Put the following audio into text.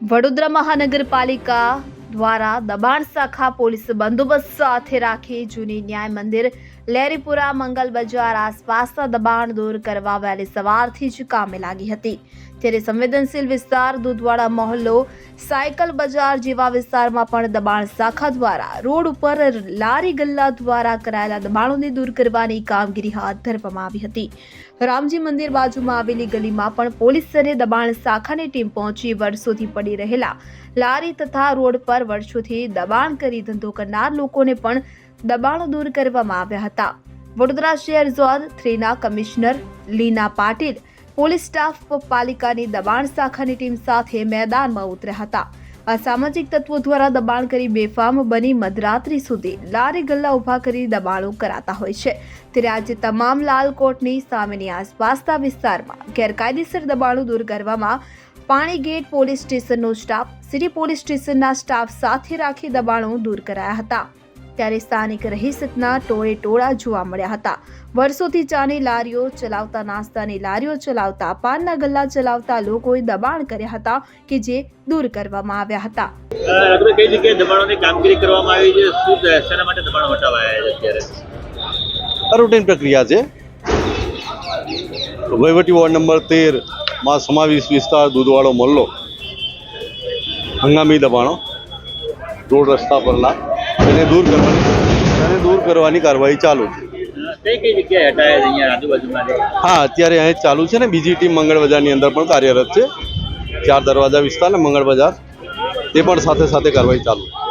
વડોદરા મહાનગરપાલિકા દ્વારા દબાણ શાખા પોલીસ બંદોબસ્ત સાથે રાખી જૂની ન્યાય મંદિર લેરીપુરા મંગલ બજાર આસપાસના દબાણ દૂર કરવા વહેલી સવારથી જ કામે લાગી હતી. ત્યારે સંવેદનશીલ વિસ્તાર, દૂધવાડા, મહોલ્લો સાયકલ બજાર જેવા વિસ્તારમાં પણ દબાણ શાખા દ્વારા, રોડ ઉપર લારી ગલ્લા દ્વારા કરાયેલા દબાણોને દૂર કરવાની કામગીરી હાથ ધરવામાં આવી હતી. રામજી મંદિર બાજુમાં આવેલી ગલીમાં પણ પોલીસ અને દબાણ શાખાની ટીમ પહોંચી વર્ષોથી પડી રહેલા લારી તથા રોડ પર વર્ષોથી દબાણ કરી ધંધો કરનાર લોકોને પણ દબાણો દૂર કરવામાં આવ્યા હતા. વડોદરા શહેર zone થ્રીના commissioner Leena Patil police staff પાલિકાની દબાણ શાખાની ટીમ સાથે મેદાનમાં ઉતર્યા હતા. અસામાજિક તત્વો દ્વારા દબાણ કરી બેફામ બની મધરાત્રિ સુધી લારી ગલ્લા ઊભા કરી દબાણો કરાતા હોય છે. ત્યારે આજે તમામ લાલકોટની સામેની આસપાસના વિસ્તારમાં ગેરકાયદેસર દબાણો દૂર કરવામાં પાણી ગેટ પોલીસ સ્ટેશનનો સ્ટાફ, સિટી પોલીસ સ્ટેશનના સ્ટાફ સાથે રાખી દબાણો દૂર કરાયા હતા. ત્યારે સ્થાનિક રહીશતના ટોળે ટોળા જોવા મળ્યા હતા. વર્ષોથી ચાની લારીઓ ચલાવતા નાસ્તાની લારીઓ ચલાવતા પાનના ગલ્લા ચલાવતા લોકોએ દબાણ કર્યા હતા કે જે દૂર કરવામાં આવ્યા હતા. આપણે કઈ જગ્યાએ દબાણોની કામગીરી કરવામાં આવી છે? શું શેના માટે દબાણ હટાવાયા છે અત્યારે? રૂટીન પ્રક્રિયા છે. વહીવટી વોર્ડ નંબર તેરમાં સમાવેશ વિસ્તાર દૂધવાળો મલ્લો. હંગામી દબાણો. રોડ રસ્તા પરના તેને દૂર કરવાની એને દૂર કરવાની કાર્યવાહી ચાલુ છે? હા અત્યારે અહીં ચાલુ છે ને. બીજી ટીમ મંગળ બજારની અંદર પણ કાર્યરત છે. ચાર દરવાજા વિસ્તાર ને મંગળ બજાર. તે પણ સાથે સાથે કાર્યવાહી ચાલુ છે.